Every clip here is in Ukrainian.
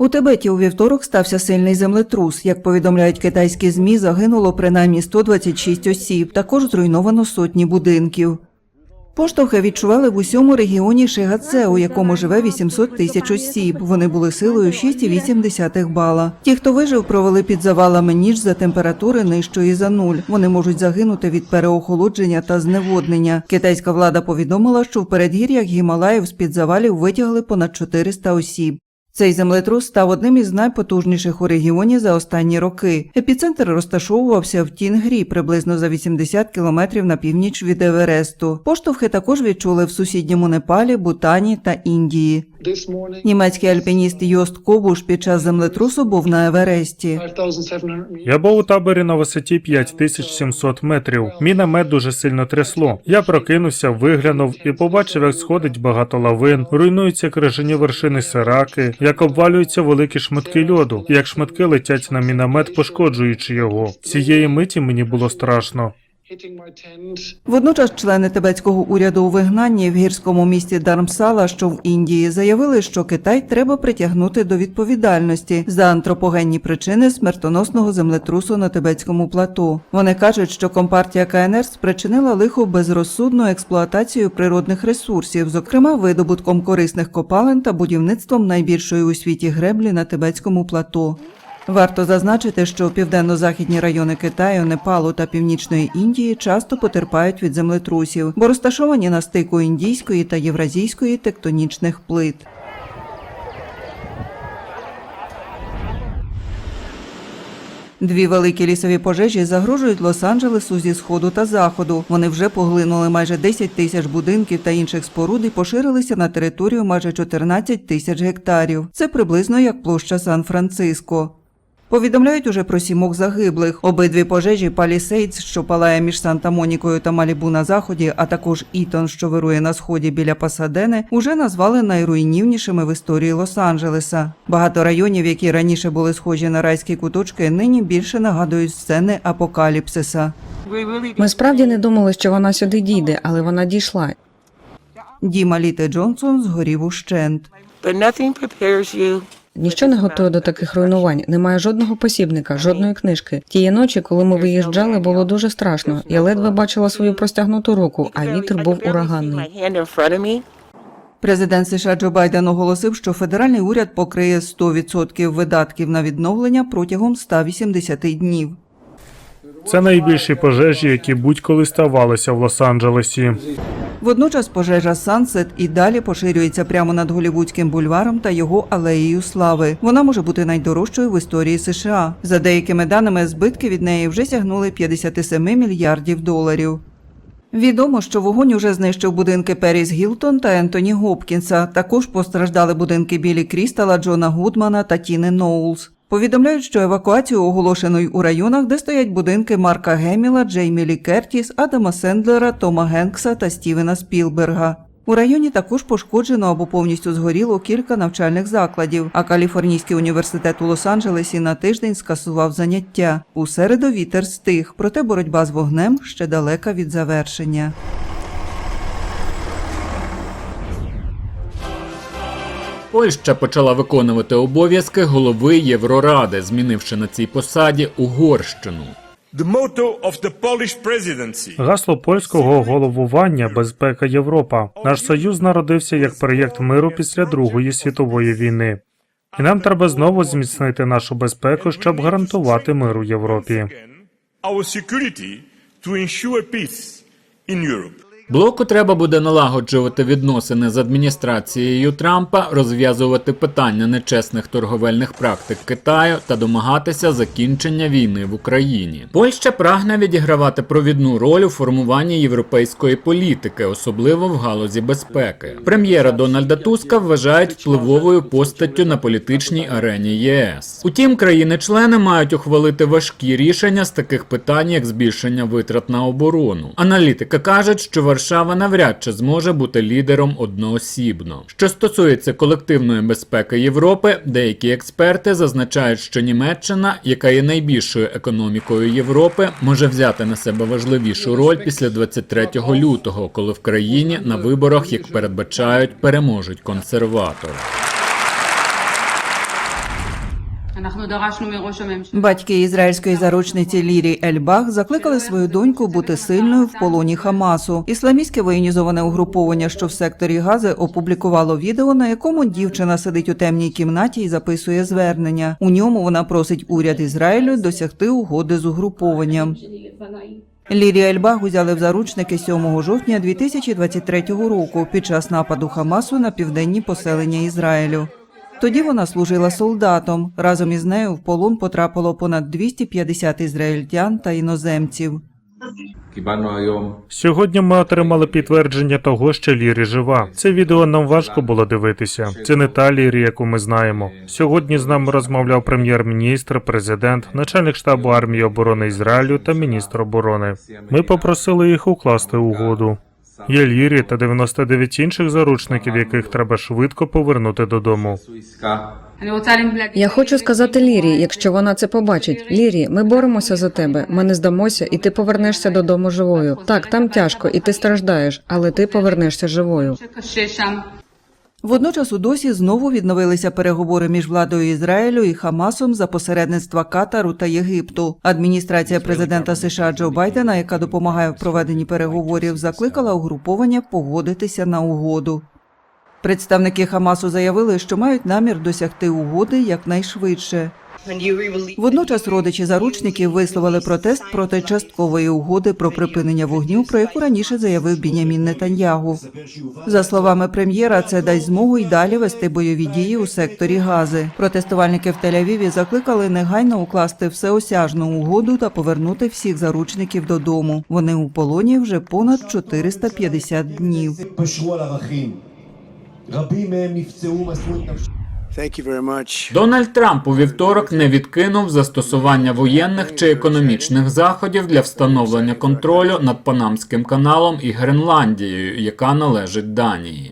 У Тибеті у вівторок стався сильний землетрус. Як повідомляють китайські змі, загинуло принаймні 126 осіб. Також зруйновано сотні будинків. Поштовхи відчували в усьому регіоні Шигаце, у якому живе 800 тисяч осіб. Вони були силою 6,8 бала. Ті, хто вижив, провели під завалами ніч за температури нижчої за нуль. Вони можуть загинути від переохолодження та зневоднення. Китайська влада повідомила, що в передгір'ях Гімалаїв з під завалів витягли понад 400 осіб. Цей землетрус став одним із найпотужніших у регіоні за останні роки. Епіцентр розташовувався в Тінгрі, приблизно за 80 кілометрів на північ від Евересту. Поштовхи також відчули в сусідньому Непалі, Бутані та Індії. Німецький альпініст Йост Кобуш під час землетрусу був на Евересті. 5,700. Я був у таборі на висоті 5700 метрів. Мій дуже сильно трясло. Я прокинувся, виглянув і побачив, як сходить багато лавин, руйнуються крижані вершини Сираки, як обвалюються великі шматки льоду, як шматки летять на міномет, пошкоджуючи його. Цієї миті мені було страшно. Водночас члени тибетського уряду у вигнанні в гірському місті Дармсала, що в Індії, заявили, що Китай треба притягнути до відповідальності за антропогенні причини смертоносного землетрусу на тибетському плато. Вони кажуть, що компартія КНР спричинила лихо безрозсудну експлуатацію природних ресурсів, зокрема видобутком корисних копалин та будівництвом найбільшої у світі греблі на тибетському плато. Варто зазначити, що південно-західні райони Китаю, Непалу та Північної Індії часто потерпають від землетрусів, бо розташовані на стику індійської та євразійської тектонічних плит. Дві великі лісові пожежі загрожують Лос-Анджелесу зі сходу та заходу. Вони вже поглинули майже 10 тисяч будинків та інших споруд і поширилися на територію майже 14 тисяч гектарів. Це приблизно як площа Сан-Франциско. Повідомляють уже про сімох загиблих. Обидві пожежі Палісейдс, що палає між Санта-Монікою та Малібу на заході, а також Ітон, що вирує на сході біля Пасадени, уже назвали найруйнівнішими в історії Лос-Анджелеса. Багато районів, які раніше були схожі на райські куточки, нині більше нагадують сцени апокаліпсиса. Ми справді не думали, що вона сюди дійде, але вона дійшла. Дім Аліти Джонсон згорів ущент. but nothing prepares you Ніщо не готує до таких руйнувань. Немає жодного посібника, жодної книжки. Тієї ночі, коли ми виїжджали, було дуже страшно. Я ледве бачила свою простягнуту руку, а вітер був ураганний. Президент США Джо Байден оголосив, що федеральний уряд покриє 100% видатків на відновлення протягом 180 днів. Це найбільші пожежі, які будь-коли ставалися в Лос-Анджелесі. Водночас пожежа Сансет і далі поширюється прямо над Голівудським бульваром та його алеєю слави. Вона може бути найдорожчою в історії США. За деякими даними, збитки від неї вже сягнули 57 мільярдів доларів. Відомо, що вогонь уже знищив будинки Періс Гілтон та Ентоні Гопкінса. Також постраждали будинки Білі Крістала, Джона Гудмана та Тіни Ноулс. Повідомляють, що евакуацію оголошено й у районах, де стоять будинки Марка Геміла, Джеймі Лі Кертіс, Адама Сендлера, Тома Генкса та Стівена Спілберга. У районі також пошкоджено або повністю згоріло кілька навчальних закладів, а Каліфорнійський університет у Лос-Анджелесі на тиждень скасував заняття. У середу вітер стих, проте боротьба з вогнем ще далека від завершення. Польща почала виконувати обов'язки голови Євроради, змінивши на цій посаді Угорщину. Гасло польського головування безпека Європа. Наш союз народився як проєкт миру після Другої світової війни. І нам треба знову зміцнити нашу безпеку, щоб гарантувати мир у Європі. again our security to ensure peace in Europe. Блоку треба буде налагоджувати відносини з адміністрацією Трампа, розв'язувати питання нечесних торговельних практик Китаю та домагатися закінчення війни в Україні. Польща прагне відігравати провідну роль у формуванні європейської політики, особливо в галузі безпеки. Прем'єра Дональда Туска вважають впливовою постаттю на політичній арені ЄС. Утім, країни-члени мають ухвалити важкі рішення з таких питань, як збільшення витрат на оборону. Аналітики кажуть, що Варшава навряд чи зможе бути лідером одноосібно. Що стосується колективної безпеки Європи, деякі експерти зазначають, що Німеччина, яка є найбільшою економікою Європи, може взяти на себе важливішу роль після 23 лютого, коли в країні на виборах, як передбачають, переможуть консерватори. Батьки ізраїльської заручниці Лірі Ельбах закликали свою доньку бути сильною в полоні Хамасу. Ісламістське воєнізоване угруповання, що в секторі Гази, опублікувало відео, на якому дівчина сидить у темній кімнаті і записує звернення. У ньому вона просить уряд Ізраїлю досягти угоди з угрупованням. Лірі Ельбах узяли в заручники 7 жовтня 2023 року під час нападу Хамасу на південні поселення Ізраїлю. Тоді вона служила солдатом. Разом із нею в полон потрапило понад 250 ізраїльтян та іноземців. Сьогодні ми отримали підтвердження того, що Лірі жива. Це відео нам важко було дивитися. Це не та Лірі, яку ми знаємо. Сьогодні з нами розмовляв прем'єр-міністр, президент, начальник штабу армії оборони Ізраїлю та міністр оборони. Ми попросили їх укласти угоду. Є Лірі та 99 інших заручників, яких треба швидко повернути додому. Я хочу сказати Лірі, якщо вона це побачить. Лірі, ми боремося за тебе. Ми не здамося, і ти повернешся додому живою. Так, там тяжко, і ти страждаєш, але ти повернешся живою. Водночас у досі знову відновилися переговори між владою Ізраїлю і Хамасом за посередництва Катару та Єгипту. Адміністрація президента США Джо Байдена, яка допомагає в проведенні переговорів, закликала угруповання погодитися на угоду. Представники Хамасу заявили, що мають намір досягти угоди якнайшвидше. Водночас родичі заручників висловили протест проти часткової угоди про припинення вогню, про яку раніше заявив Бінямін Нетаньягу. За словами прем'єра, це дасть змогу й далі вести бойові дії у секторі Гази. Протестувальники в Тель-Авіві закликали негайно укласти всеосяжну угоду та повернути всіх заручників додому. Вони у полоні вже понад 450 днів. Дональд Трамп у вівторок не відкинув застосування воєнних чи економічних заходів для встановлення контролю над Панамським каналом і Гренландією, яка належить Данії.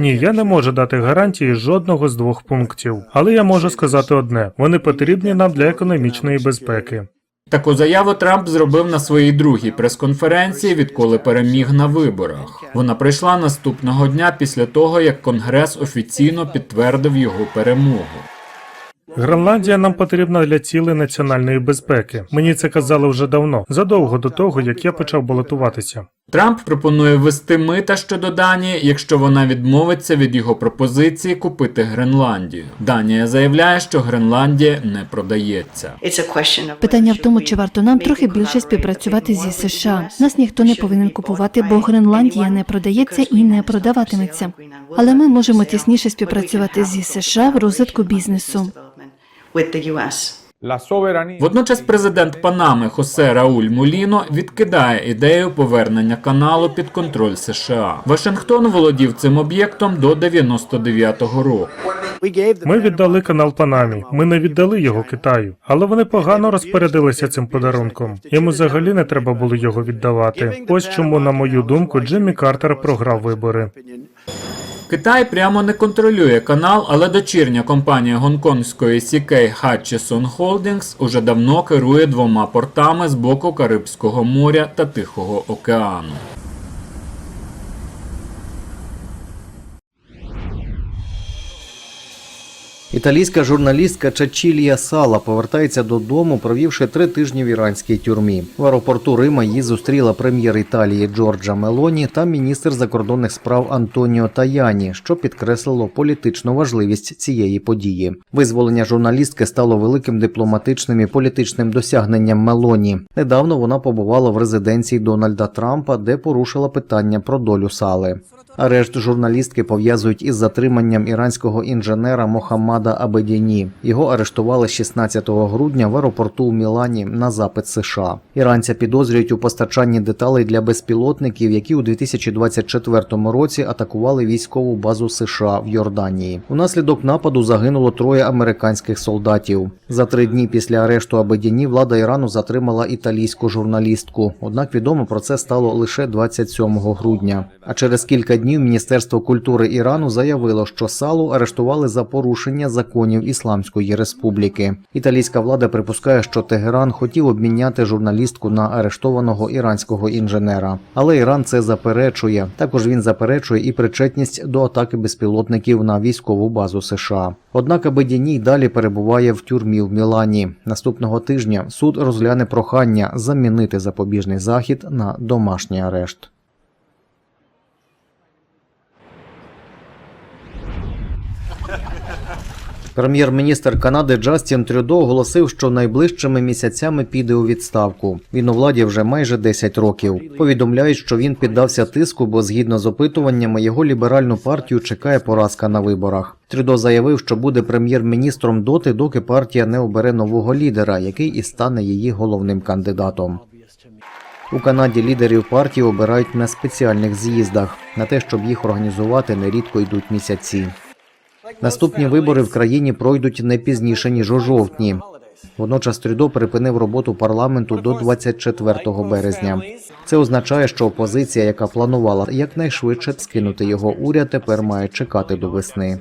Ні, я не можу дати гарантії жодного з двох пунктів, але я можу сказати одне: вони потрібні нам для економічної безпеки. Таку заяву Трамп зробив на своїй другій прес-конференції, відколи переміг на виборах. Вона прийшла наступного дня після того, як Конгрес офіційно підтвердив його перемогу. Гренландія нам потрібна для цілей національної безпеки. Мені це казали вже давно, задовго до того, як я почав балотуватися. Трамп пропонує ввести мита щодо Данії, якщо вона відмовиться від його пропозиції купити Гренландію. Данія заявляє, що Гренландія не продається. Питання в тому, чи варто нам трохи більше співпрацювати зі США. Нас ніхто не повинен купувати, бо Гренландія не продається і не продаватиметься. Але ми можемо тісніше співпрацювати зі США в розвитку бізнесу. Водночас президент Панами Хосе Рауль Муліно відкидає ідею повернення каналу під контроль США. Вашингтон володів цим об'єктом до 99-го року. Ми віддали канал Панамі. Ми не віддали його Китаю, але вони погано розпорядилися цим подарунком. Йому взагалі не треба було його віддавати. Ось чому, на мою думку, Джиммі Картер програв вибори. Китай прямо не контролює канал, але дочірня компанія гонконгської CK Hutchison Holdings уже давно керує двома портами з боку Карибського моря та Тихого океану. Італійська журналістка Чачілія Сала повертається додому, провівши три тижні в іранській тюрмі. В аеропорту Рима її зустріла прем'єр Італії Джорджа Мелоні та міністр закордонних справ Антоніо Таяні, що підкреслило політичну важливість цієї події. Визволення журналістки стало великим дипломатичним і політичним досягненням Мелоні. Недавно вона побувала в резиденції Дональда Трампа, де порушила питання про долю сали. Арешт журналістки пов'язують із затриманням іранського інженера Мохаммада Абедіні. Його арештували 16 грудня в аеропорту у Мілані на запит США. Іранця підозрюють у постачанні деталей для безпілотників, які у 2024 році атакували військову базу США в Йорданії. Унаслідок нападу загинуло троє американських солдатів. За три дні після арешту Абедіні влада Ірану затримала італійську журналістку. Однак відомо про це стало лише 27 грудня. А через кілька днів Міністерство культури Ірану заявило, що салу арештували за порушення порушення законів Ісламської республіки. Італійська влада припускає, що Тегеран хотів обміняти журналістку на арештованого іранського інженера, але Іран це заперечує. Також він заперечує і причетність до атаки безпілотників на військову базу США. Однак Абедіній далі перебуває в тюрмі в Мілані. Наступного тижня суд розгляне прохання замінити запобіжний захід на домашній арешт. Прем'єр-міністр Канади Джастін Трюдо оголосив, що найближчими місяцями піде у відставку. Він у владі вже майже 10 років. Повідомляють, що він піддався тиску, бо згідно з опитуваннями його ліберальну партію чекає поразка на виборах. Трюдо заявив, що буде прем'єр-міністром доти, доки партія не обере нового лідера, який і стане її головним кандидатом. У Канаді лідерів партії обирають на спеціальних з'їздах. На те, щоб їх організувати, нерідко йдуть місяці. Наступні вибори в країні пройдуть не пізніше ніж у жовтні. Водночас Трюдо припинив роботу парламенту до 24 березня. Це означає, що опозиція, яка планувала якнайшвидше скинути його уряд, тепер має чекати до весни.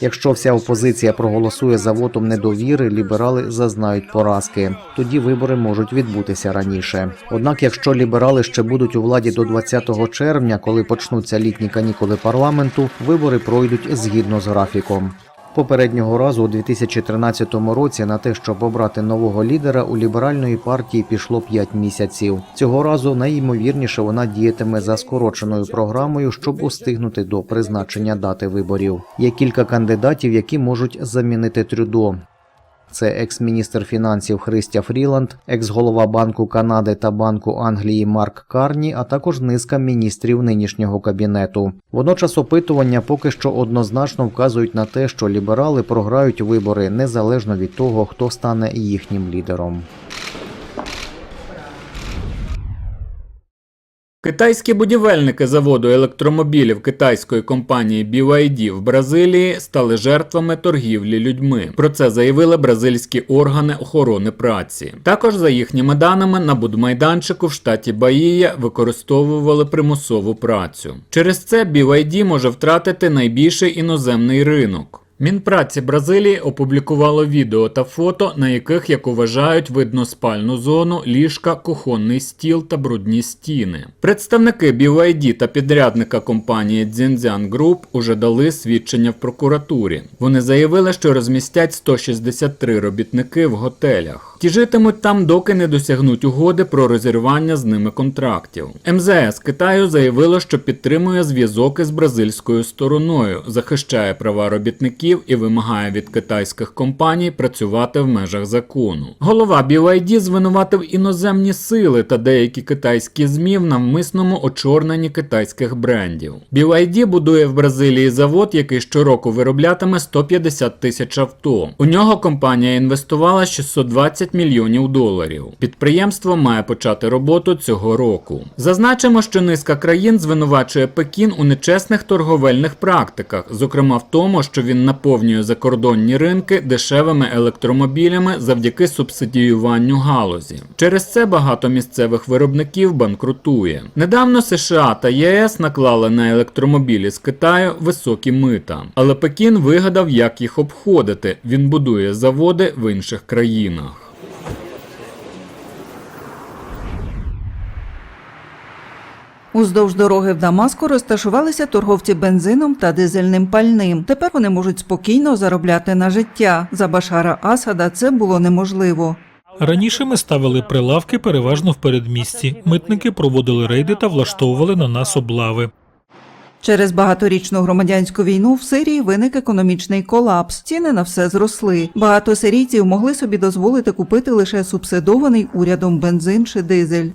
Якщо вся опозиція проголосує за вотом недовіри, ліберали зазнають поразки. Тоді вибори можуть відбутися раніше. Однак, якщо ліберали ще будуть у владі до 20 червня, коли почнуться літні канікули парламенту, вибори пройдуть згідно з графіком. Попереднього разу у 2013 році на те, щоб обрати нового лідера, у ліберальної партії пішло 5 місяців. Цього разу найімовірніше вона діятиме за скороченою програмою, щоб устигнути до призначення дати виборів. Є кілька кандидатів, які можуть замінити Трюдо. Це екс-міністр фінансів Христя Фріланд, екс-голова Банку Канади та Банку Англії Марк Карні, а також низка міністрів нинішнього кабінету. Водночас опитування поки що однозначно вказують на те, що ліберали програють вибори незалежно від того, хто стане їхнім лідером. Китайські будівельники заводу електромобілів китайської компанії BYD в Бразилії стали жертвами торгівлі людьми. Про це заявили бразильські органи охорони праці. Також, за їхніми даними, на будмайданчику в штаті Баїя використовували примусову працю. Через це BYD може втратити найбільший іноземний ринок. Мінпраці Бразилії опублікувало відео та фото, на яких, як вважають, видно спальну зону, ліжка, кухонний стіл та брудні стіни. Представники BYD та підрядника компанії Дзінзян Group уже дали свідчення в прокуратурі. Вони заявили, що розмістять 163 робітники в готелях. Ті житимуть там, доки не досягнуть угоди про розірвання з ними контрактів. МЗС Китаю заявило, що підтримує зв'язок із бразильською стороною, захищає права робітників і вимагає від китайських компаній працювати в межах закону. Голова BYD звинуватив іноземні сили та деякі китайські ЗМІ в навмисному очорненні китайських брендів. BYD будує в Бразилії завод, який щороку вироблятиме 150 тисяч авто. У нього компанія інвестувала 620 мільйонів доларів. Підприємство має почати роботу цього року. Зазначимо, що низка країн звинувачує Пекін у нечесних торговельних практиках, зокрема в тому, що він наповнює закордонні ринки дешевими електромобілями завдяки субсидіюванню галузі. Через це багато місцевих виробників банкрутує. Недавно США та ЄС наклали на електромобілі з Китаю високі мита, але Пекін вигадав, як їх обходити. Він будує заводи в інших країнах. Уздовж дороги в Дамаску розташувалися торговці бензином та дизельним пальним. Тепер вони можуть спокійно заробляти на життя. За Башара Асада це було неможливо. Раніше ми ставили прилавки переважно в передмісті. Митники проводили рейди та влаштовували на нас облави. Через багаторічну громадянську війну в Сирії виник економічний колапс. Ціни на все зросли. Багато сирійців могли собі дозволити купити лише субсидований урядом бензин чи дизель.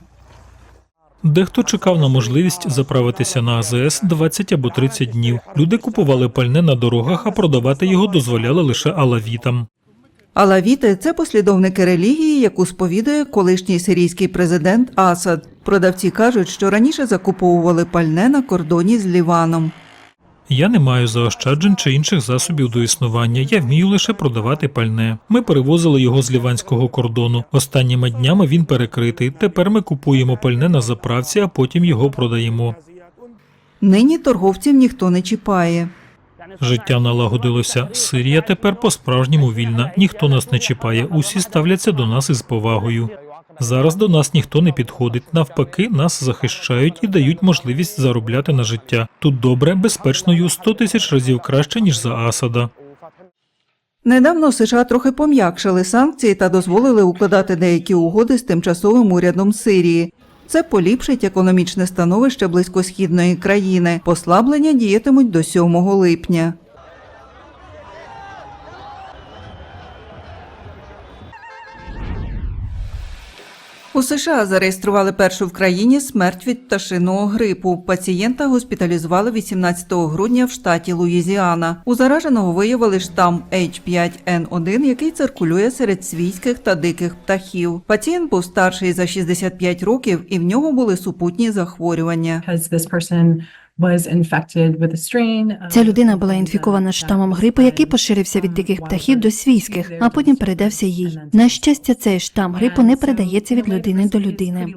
Дехто чекав на можливість заправитися на АЗС 20 або 30 днів. Люди купували пальне на дорогах, а продавати його дозволяли лише алавітам. Алавіти це послідовники релігії, яку сповідує колишній сирійський президент Асад. Продавці кажуть, що раніше закуповували пальне на кордоні з Ліваном. Я не маю заощаджень чи інших засобів до існування. Я вмію лише продавати пальне. Ми перевозили його з ліванського кордону. Останніми днями він перекритий. Тепер ми купуємо пальне на заправці, а потім його продаємо. Нині торговців ніхто не чіпає. Життя налагодилося. Сирія тепер по-справжньому вільна. Ніхто нас не чіпає. Усі ставляться до нас із повагою. Зараз до нас ніхто не підходить. Навпаки, нас захищають і дають можливість заробляти на життя. Тут добре, безпечно і у 100 тисяч разів краще ніж за Асада. Недавно США трохи пом'якшили санкції та дозволили укладати деякі угоди з тимчасовим урядом Сирії. Це поліпшить економічне становище близькосхідної країни. Послаблення діятимуть до 7 липня. У США зареєстрували першу в країні смерть від пташиного грипу. Пацієнта госпіталізували 18 грудня в штаті Луїзіана. У зараженого виявили штам H5N1, який циркулює серед свійських та диких птахів. Пацієнт був старший за 65 років, і в нього були супутні захворювання. Ця людина була інфікована штамом грипу, який поширився від диких птахів до свійських, а потім передався їй. На щастя, цей штам грипу не передається від людини до людини.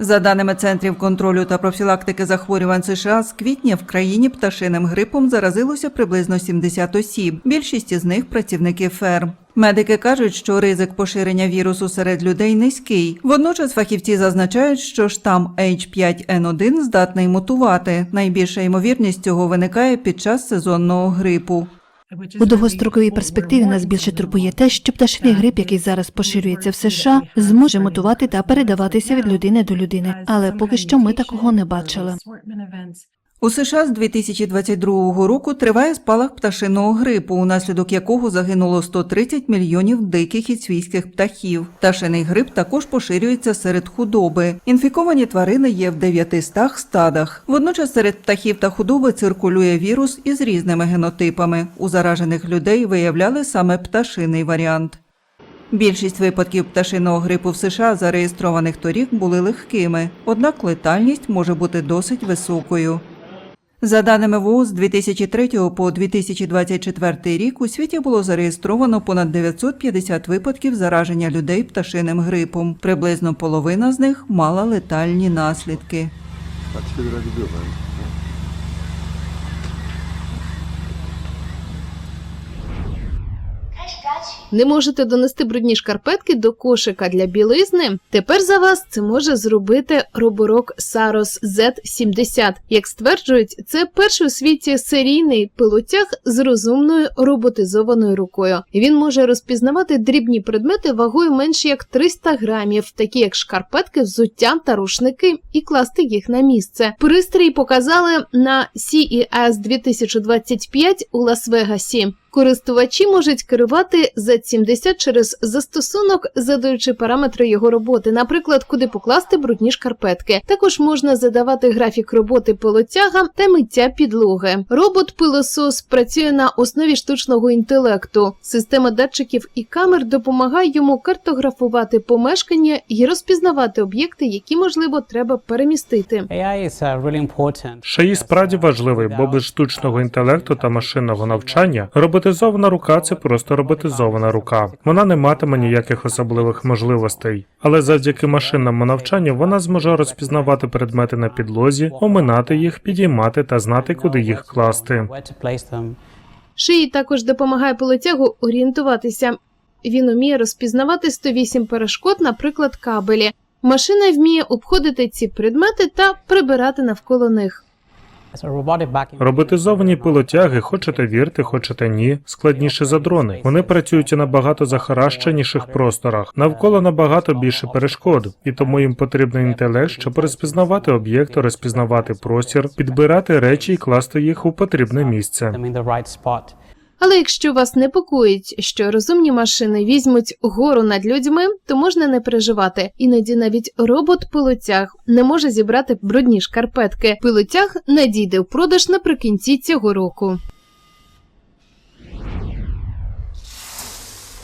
За даними центрів контролю та профілактики захворювань США, з квітня в країні пташиним грипом заразилося приблизно 70 осіб. Більшість із них працівники ферм. Медики кажуть, що ризик поширення вірусу серед людей низький. Водночас фахівці зазначають, що штам H5N1 здатний мутувати. Найбільша ймовірність цього виникає під час сезонного грипу. У довгостроковій перспективі нас більше турбує те, що пташиний грип, який зараз поширюється в США, зможе мутувати та передаватися від людини до людини. Але поки що ми такого не бачили. У США з 2022 року триває спалах пташиного грипу, унаслідок якого загинуло 130 мільйонів диких і свійських птахів. Пташиний грип також поширюється серед худоби. Інфіковані тварини є в 900 стадах. Водночас серед птахів та худоби циркулює вірус із різними генотипами. У заражених людей виявляли саме пташиний варіант. Більшість випадків пташиного грипу в США, зареєстрованих торік, були легкими, однак летальність може бути досить високою. За даними ВООЗ, з 2003 по 2024 рік у світі було зареєстровано понад 950 випадків зараження людей пташиним грипом. Приблизно половина з них мала летальні наслідки. Не можете донести брудні шкарпетки до кошика для білизни? Тепер за вас це може зробити роборок Saros Z70. Як стверджують, це перший у світі серійний пилотяг з розумною роботизованою рукою. Він може розпізнавати дрібні предмети вагою менше як 300 грамів, такі як шкарпетки, взуття та рушники, і класти їх на місце. Пристрій показали на CES 2025 у Лас-Вегасі. Користувачі можуть керувати Z70 через застосунок, задаючи параметри його роботи, наприклад, куди покласти брудні шкарпетки. Також можна задавати графік роботи пилотяга та миття підлоги. Робот-пилосос працює на основі штучного інтелекту. Система датчиків і камер допомагає йому картографувати помешкання і розпізнавати об'єкти, які можливо треба перемістити. ШАІ справді важливий, бо без штучного інтелекту та машинного навчання роботизована рука це просто роботизована рука. Вона не матиме ніяких особливих можливостей. Але завдяки машинному навчанню вона зможе розпізнавати предмети на підлозі, оминати їх, підіймати та знати, куди їх класти. Шиї також допомагає пилотягу орієнтуватися. Він уміє розпізнавати 108 перешкод, наприклад, кабелі. Машина вміє обходити ці предмети та прибирати навколо них. Роботизовані пилотяги, хочете вірте, хочете ні, складніше за дрони. Вони працюють у набагато захаращеніших просторах, навколо набагато більше перешкод, і тому їм потрібен інтелект, щоб розпізнавати об'єкти, розпізнавати простір, підбирати речі і класти їх у потрібне місце. Але якщо вас непокоїть, що розумні машини візьмуть гору над людьми, то можна не переживати. Іноді навіть робот-пилотяг не може зібрати брудні шкарпетки. Пилотяг надійде в продаж наприкінці цього року.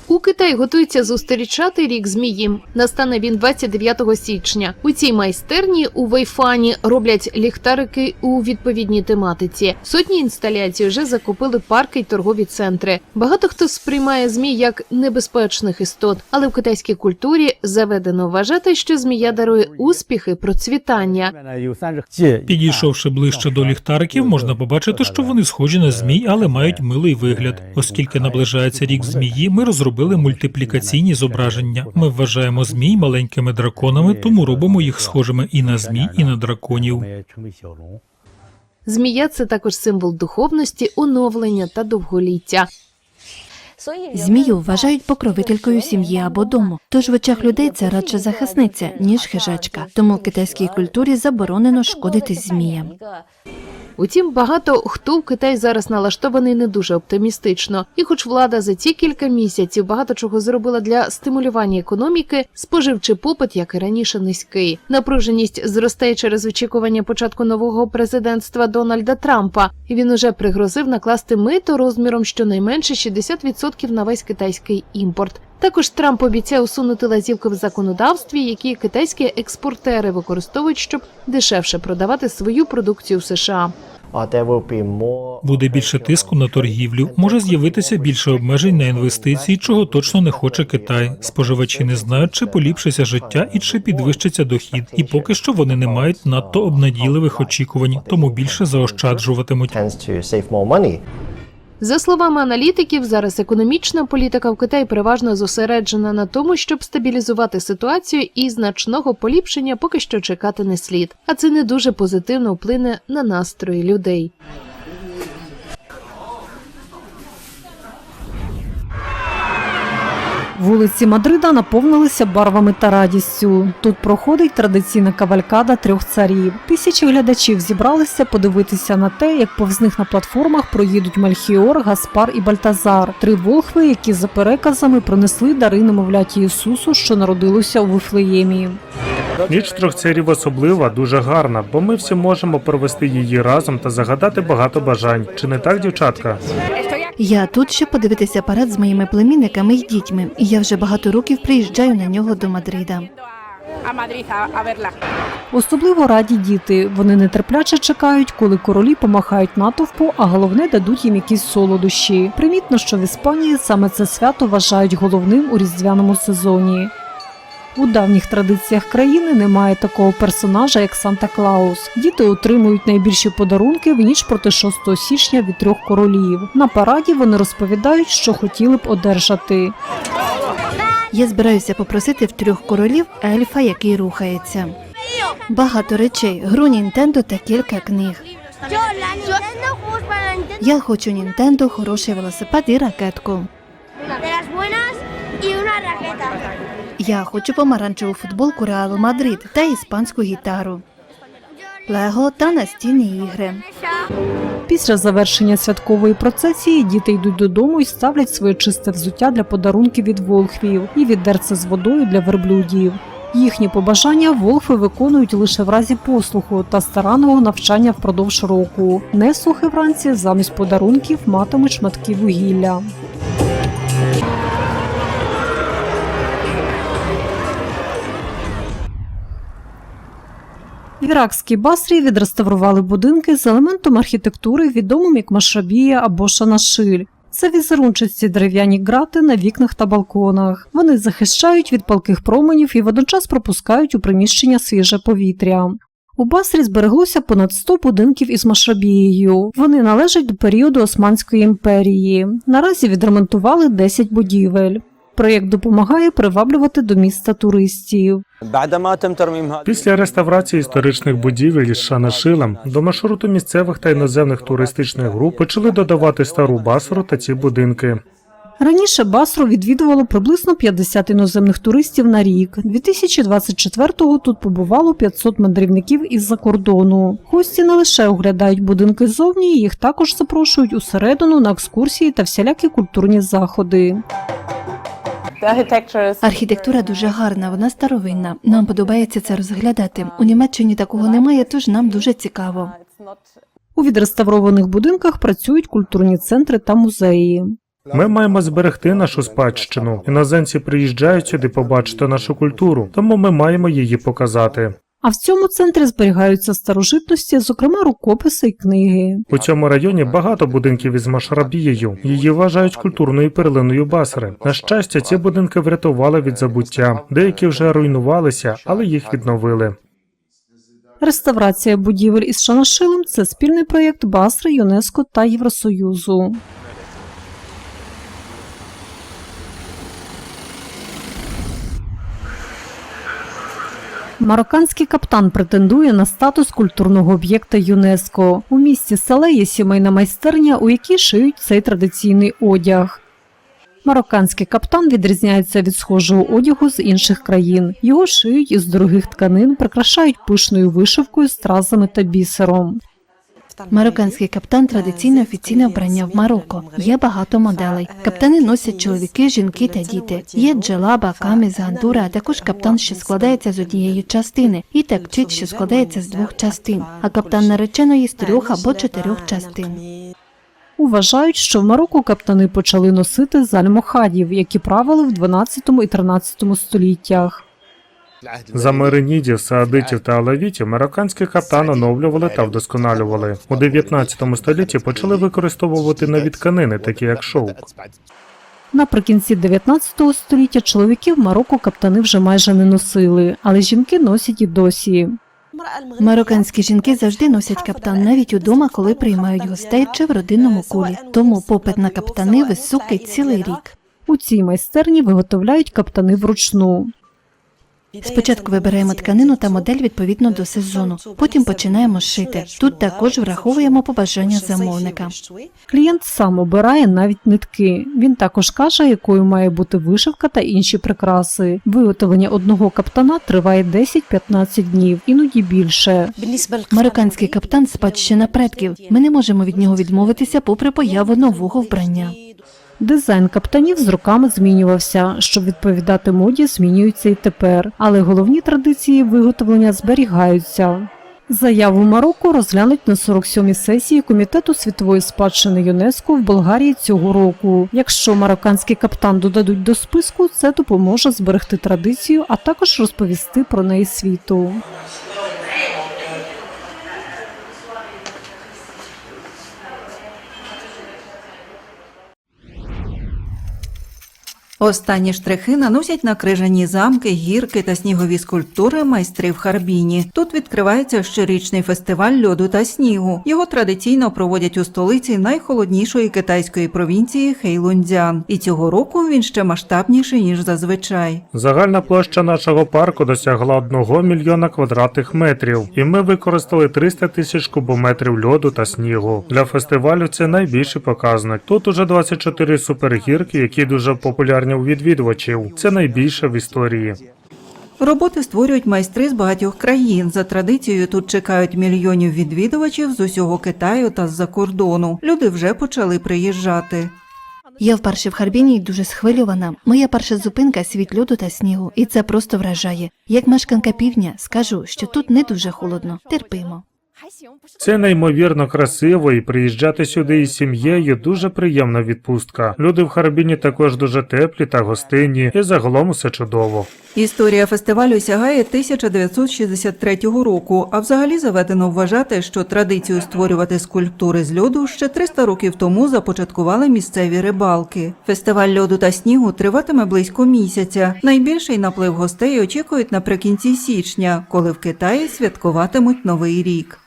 У Китаї готуються зустрічати рік змії. Настане він 29 січня. У цій майстерні у Вейфані роблять ліхтарики у відповідній тематиці. Сотні інсталяцій вже закупили парки й торгові центри. Багато хто сприймає змій як небезпечних істот, але в китайській культурі заведено вважати, що змія дарує успіхи, процвітання. Підійшовши ближче до ліхтариків, можна побачити, що вони схожі на змій, але мають милий вигляд. Оскільки наближається рік змії, ми розробили мультиплікаційні зображення. Ми вважаємо змій маленькими драконами, тому робимо їх схожими і на змій, і на драконів. Змія це також символ духовності, оновлення та довголіття. Змію вважають покровителькою сім'ї або дому. Тож в очах людей це радше захисниця, ніж хижачка. Тому в китайській культурі заборонено шкодити зміям. Утім, багато хто в Китаї зараз налаштований не дуже оптимістично. І, хоч влада за ці кілька місяців багато чого зробила для стимулювання економіки, споживчий попит, як і раніше, низький. Напруженість зростає через очікування початку нового президентства Дональда Трампа. Він уже пригрозив накласти мито розміром щонайменше 60% на весь китайський імпорт. Також Трамп обіцяє усунути лазівки в законодавстві, які китайські експортери використовують, щоб дешевше продавати свою продукцію в США. Буде більше тиску на торгівлю, може з'явитися більше обмежень на інвестиції, чого точно не хоче Китай. Споживачі не знають, чи поліпшиться життя і чи підвищиться дохід. І поки що вони не мають надто обнадійливих очікувань, тому більше заощаджуватимуть. За словами аналітиків, зараз економічна політика в Китаї переважно зосереджена на тому, щоб стабілізувати ситуацію і значного поліпшення поки що чекати не слід. А це не дуже позитивно вплине на настрої людей. Вулиці Мадрида наповнилися барвами та радістю. Тут проходить традиційна кавалькада трьох царів. Тисячі глядачів зібралися подивитися на те, як повз них на платформах проїдуть Мальхіор, Гаспар і Бальтазар, три волхви, які за переказами принесли дари немовляті Ісусу, що народилося у Вифлеємі. Ніч трьох царів особлива, дуже гарна, бо ми всі можемо провести її разом та загадати багато бажань. Чи не так, дівчатка? Я тут, щоб подивитися парад з моїми племінниками і дітьми, і я вже багато років приїжджаю на нього до Мадрида. Особливо раді діти. Вони нетерпляче чекають, коли королі помахають натовпу, а головне дадуть їм якісь солодощі. Примітно, що в Іспанії саме це свято вважають головним у різдвяному сезоні. У давніх традиціях країни немає такого персонажа, як Санта Клаус. Діти отримують найбільші подарунки в ніч проти 6 січня від трьох королів. На параді вони розповідають, що хотіли б одержати. Я збираюся попросити в трьох королів ельфа, який рухається. Багато речей, гру Нінтендо та кілька книг. Я хочу Нінтендо, хороший велосипед і ракетку. Я хочу помаранчеву футболку Реалу Мадрид та іспанську гітару. Лего та настільні ігри. Після завершення святкової процесії діти йдуть додому і ставлять своє чисте взуття для подарунків від волхвів і відерце з водою для верблюдів. Їхні побажання волхви виконують лише в разі послуху та старанного навчання впродовж року. Неслухи вранці замість подарунків матимуть шматки вугілля. В іракській Басрі відреставрували будинки з елементом архітектури, відомим як Машабія або Шанашиль. Це візерунчасті дерев'яні грати на вікнах та балконах. Вони захищають від палких променів і водночас пропускають у приміщення свіже повітря. У Басрі збереглося понад 100 будинків із Машабією. Вони належать до періоду Османської імперії. Наразі відремонтували 10 будівель. Проєкт допомагає приваблювати до міста туристів. Після реставрації історичних будівель із Шанашилем до маршруту місцевих та іноземних туристичних груп почали додавати стару басру та ці будинки. Раніше Басру відвідувало приблизно 50 іноземних туристів на рік. 2024-го тут побувало 500 мандрівників із-за кордону. Гості не лише оглядають будинки ззовні, їх також запрошують усередину на екскурсії та всілякі культурні заходи. Архітектура дуже гарна, вона старовинна. Нам подобається це розглядати. У Німеччині такого немає, тож нам дуже цікаво. У відреставрованих будинках працюють культурні центри та музеї. Ми маємо зберегти нашу спадщину. Іноземці приїжджають сюди побачити нашу культуру, тому ми маємо її показати. А в цьому центрі зберігаються старожитності, зокрема рукописи і книги. У цьому районі багато будинків із машрабією. Її вважають культурною перлиною Басри. На щастя, ці будинки врятували від забуття. Деякі вже руйнувалися, але їх відновили. Реставрація будівель із Шанашилем це спільний проєкт Басри, ЮНЕСКО та Євросоюзу. Марокканський каптан претендує на статус культурного об'єкта ЮНЕСКО. У місті Сале є сімейна майстерня, у якій шиють цей традиційний одяг. Марокканський каптан відрізняється від схожого одягу з інших країн. Його шиють із дорогих тканин, прикрашають пишною вишивкою, стразами та бісером. Марокканський каптан традиційне офіційне вбрання в Марокко. Є багато моделей. Каптани носять чоловіки, жінки та діти. Є джелаба, каміз, гандура, а також каптан, що складається з однієї частини, і такчит, що складається з двох частин, а каптан нареченої з трьох або чотирьох частин. Вважають, що в Марокко каптани почали носити з альмохадів, які правили в 12 і 13 століттях. За меринідів, саадитів та алавітів марокканський каптан оновлювали та вдосконалювали. У 19 столітті почали використовувати нові тканини, такі як шовк. Наприкінці 19 століття чоловіки в Марокко каптани вже майже не носили, але жінки носять і досі. Марокканські жінки завжди носять каптан навіть удома, коли приймають гостей чи в родинному колі. Тому попит на каптани високий цілий рік. У цій майстерні виготовляють каптани вручну. Спочатку вибираємо тканину та модель відповідно до сезону. Потім починаємо шити. Тут також враховуємо побажання замовника. Клієнт сам обирає навіть нитки. Він також каже, якою має бути вишивка та інші прикраси. Виготовлення одного каптана триває 10-15 днів, іноді більше. Марокканський каптан спадщина предків. Ми не можемо від нього відмовитися, попри появу нового вбрання. Дизайн каптанів з роками змінювався. Щоб відповідати моді, змінюються і тепер. Але головні традиції виготовлення зберігаються. Заяву Марокко розглянуть на 47-й сесії Комітету світової спадщини ЮНЕСКО в Болгарії цього року. Якщо марокканський каптан додадуть до списку, це допоможе зберегти традицію, а також розповісти про неї світу. Останні штрихи наносять на крижані замки, гірки та снігові скульптури майстри в Харбіні. Тут відкривається щорічний фестиваль льоду та снігу. Його традиційно проводять у столиці найхолоднішої китайської провінції Хейлунцзян. І цього року він ще масштабніший ніж зазвичай. Загальна площа нашого парку досягла 1 мільйона квадратних метрів, і ми використали 300 тисяч кубометрів льоду та снігу. Для фестивалю це найбільший показник. Тут уже 24 супергірки, які дуже популярні у відвідувачів. Це найбільше в історії. Роботи створюють майстри з багатьох країн. За традицією тут чекають мільйонів відвідувачів з усього Китаю та з-за кордону. Люди вже почали приїжджати. Я вперше в Харбіні і дуже схвильована. Моя перша зупинка світ льоду та снігу, і це просто вражає. Як мешканка півдня, скажу, що тут не дуже холодно. Терпимо. Це неймовірно красиво, і приїжджати сюди із сім'єю дуже приємна відпустка. Люди в Харбіні також дуже теплі та гостинні, і загалом все чудово. Історія фестивалю сягає 1963 року, а взагалі заведено вважати, що традицію створювати скульптури з льоду ще 300 років тому започаткували місцеві рибалки. Фестиваль льоду та снігу триватиме близько місяця. Найбільший наплив гостей очікують наприкінці січня, коли в Китаї святкуватимуть Новий рік.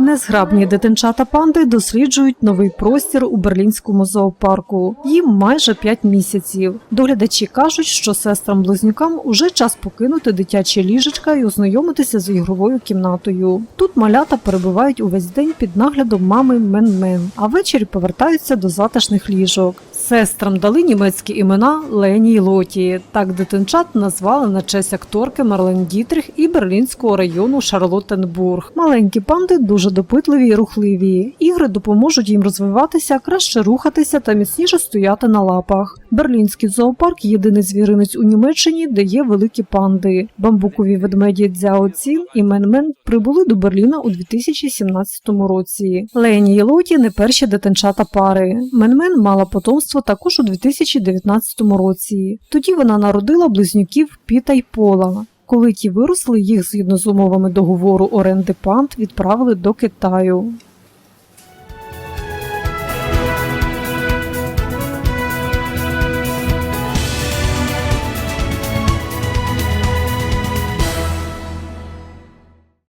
Незграбні дитинчата панди досліджують новий простір у берлінському зоопарку. Їм майже 5 місяців. Доглядачі кажуть, що сестрам близнюкам уже час покинути дитячі ліжечка і ознайомитися з ігровою кімнатою. Тут малята перебувають увесь день під наглядом мами Мен-Мен, а ввечері повертаються до затишних ліжок. Сестрам дали німецькі імена Лені й Лоті. Так дитинчат назвали на честь акторки Марлен Дітрих і берлінського району Шарлоттенбург. Маленькі панди дуже допитливі і рухливі. Ігри допоможуть їм розвиватися, краще рухатися та міцніше стояти на лапах. Берлінський зоопарк єдиний звіринець у Німеччині, де є великі панди. Бамбукові ведмеді Дзяо Цін і Мен-Мен прибули до Берліна у 2017 році. Лені і Лоті не перші дитинчата пари. Мен-Мен мала потомство також у 2019 році. Тоді вона народила близнюків Піта й Пола. Коли ті виросли, їх згідно з умовами договору оренди панд відправили до Китаю.